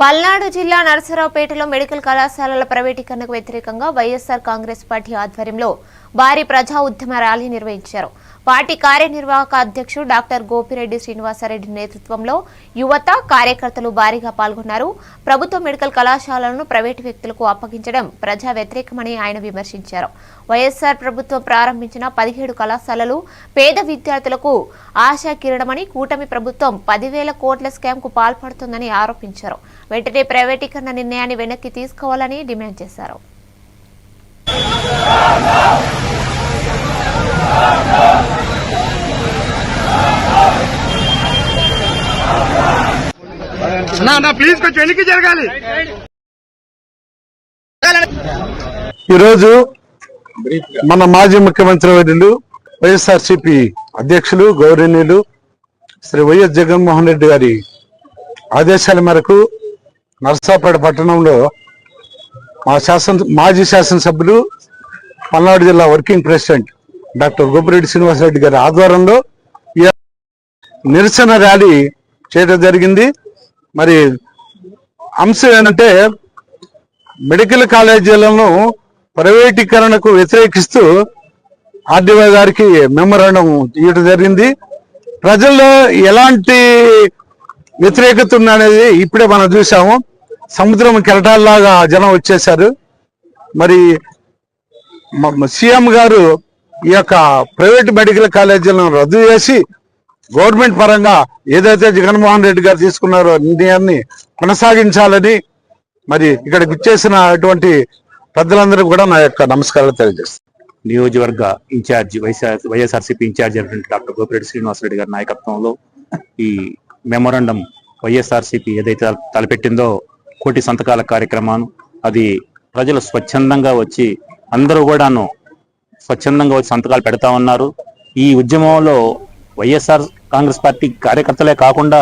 పల్నాడు జిల్లా నరసరావుపేటలో మెడికల్ కళాశాలల ప్రైవేటీకరణకు వ్యతిరేకంగా వైఎస్సార్ కాంగ్రెస్ పార్టీ ఆధ్వర్యంలో భారీ ప్రజా ఉద్యమ ర్యాలీ నిర్వహించారు. పార్టీ కార్యనిర్వాహక అధ్యక్షుడు డాక్టర్ గోపిరెడ్డి శ్రీనివాసరెడ్డి నేతృత్వంలో యువత కార్యకర్తలు భారీగా పాల్గొన్నారు. ప్రభుత్వ మెడికల్ కళాశాలలను ప్రైవేటు వ్యక్తులకు అప్పగించడం ప్రజా వ్యతిరేకమని ఆయన విమర్శించారు. వైఎస్సార్ ప్రభుత్వం ప్రారంభించిన పదిహేడు కళాశాలలు పేద విద్యార్థులకు ఆశా కిరణమని కూటమి ప్రభుత్వం పదివేల కోట్ల స్కామ్కు పాల్పడుతుందని ఆరోపించారు. వెంటనే ప్రైవేటీకరణ నిర్ణయాన్ని వెనక్కి తీసుకోవాలని డిమాండ్ చేశారు. నా నా ప్లీజ్ కొంచెం వెనక్కి జరగాలి. ఈరోజు మన మాజీ ముఖ్యమంత్రి వర్యులు వైఎస్ఆర్సిపి అధ్యక్షులు గౌరవనీయులు శ్రీ వైఎస్ జగన్మోహన్ రెడ్డి గారి ఆదేశాల మేరకు నర్సాపేట పట్టణంలో మా శాసన మాజీ శాసనసభ్యులు పల్నాడు జిల్లా working president doctor Gopireddy Srinivasa Reddy గారి ఆధ్వర్యంలో నిరసన ర్యాలీ చేయడం జరిగింది. మరి అంశం ఏంటంటే మెడికల్ కాలేజీలను ప్రైవేటీకరణకు వ్యతిరేకిస్తూ ఆర్డీఓ గారికి మెమరాండం ఇవ్వడం జరిగింది. ప్రజల్లో ఎలాంటి వ్యతిరేకత ఉందనేది ఇప్పుడే మనం చూసాము సముద్రం కెరటాల్లాగా జనం వచ్చేశారు. మరి సీఎం గారు ఈ యొక్క ప్రైవేట్ మెడికల్ కాలేజీలను రద్దు చేసి గవర్నమెంట్ పరంగా ఏదైతే జగన్మోహన్ రెడ్డి గారు తీసుకున్నారో నిర్ణయాన్ని కొనసాగించాలని మరి ఇక్కడ గుచ్చేసిన అటువంటి పెద్దలందరూ కూడా నా యొక్క నమస్కారాలు తెలియజేస్తాను. నియోజకవర్గ ఇన్ఛార్జి వైఎస్ఆర్ వైఎస్ఆర్సీపీ ఇన్ఛార్జి అయినటువంటి డాక్టర్ గోపిరెడ్డి శ్రీనివాసరెడ్డి గారి నాయకత్వంలో ఈ మెమోరాండం వైఎస్ఆర్సీపీ ఏదైతే తలపెట్టిందో కోటి సంతకాల కార్యక్రమాన్ని అది ప్రజలు స్వచ్ఛందంగా వచ్చి అందరూ కూడాను స్వచ్ఛందంగా వచ్చి సంతకాలు పెడతా ఉన్నారు. ఈ ఉద్యమంలో వైఎస్ఆర్ కాంగ్రెస్ పార్టీ కార్యకర్తలే కాకుండా